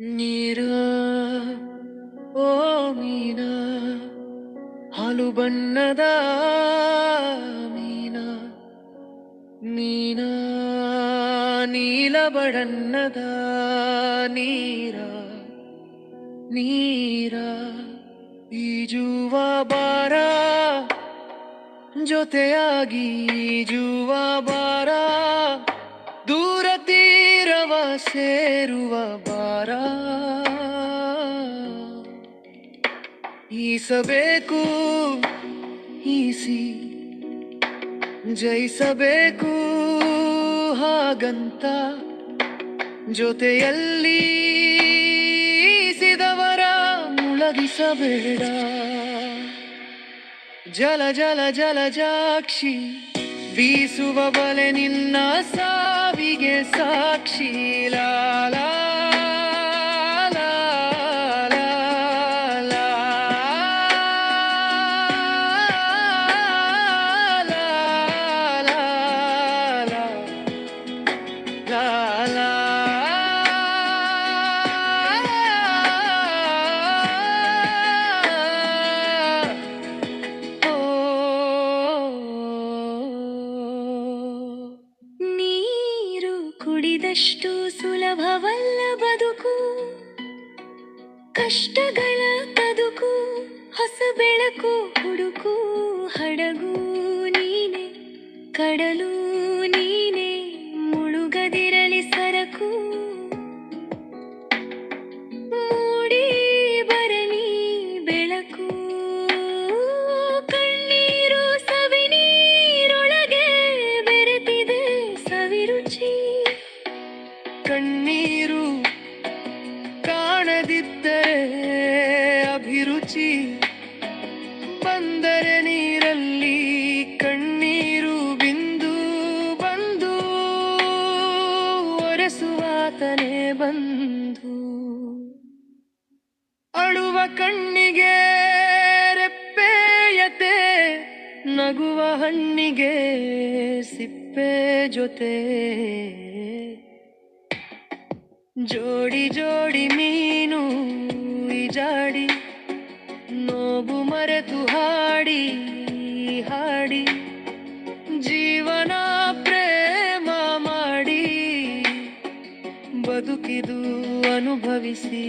ನೀರ ಮೀನ, ಹಾಲು ಬಣ್ಣದ ಮೀನ ಮೀನ, ನೀಲ ಬಡನ್ನದ ನೀರ ನೀರ, ಈಜುವ ಬಾರ, ಜೊತೆಯಾಗಿ ಈಜುವ ಬಾರ, ದೂರ ತೀರವ ಸೇರುವ ಈಸಬೇಕು, ಈಸಿ. ಜಯಿಸಬೇಕು ಹಾಗಂತ. ಜೊತೆಯಲ್ಲಿ ಈಸಿದವರ ಮುಳಗಿಸಬೇಡ. ಜಲ ಜಲ ಜಲ, ಜಾಕ್ಷಿ. ಬೀಸುವ ಬಲೆ ನಿನ್ನ ಸಾವಿಗೆ ಸಾಕ್ಷಿ. ಲಾ ನೀರು ಸುಲಭವಲ್ಲ ಬದುಕು. ಕಷ್ಟಗಳ ಕಾಣದಿದ್ದರೆ ಅಭಿರುಚಿ. ಬಂದರೆ ನೀರಲ್ಲಿ ಕಣ್ಣೀರು ಬಿಂದು ಬಂದು, ಒರೆಸುವಾತನೇ ಬಂದು. ಅಳುವ ಕಣ್ಣಿಗೆ ರೆಪ್ಪೆಯತೆ, ನಗುವ ಹಣ್ಣಿಗೆ ಸಿಪ್ಪೆ ಜೊತೆ. ಜೋಡಿ ಜೋಡಿ ಮೀನು ಜಾಡಿ ನೋವು ಮರೆತು ಹಾಡಿ ಹಾಡಿ ಜೀವನ ಪ್ರೇಮ ಮಾಡಿ ಬದುಕಿದು ಅನುಭವಿಸಿ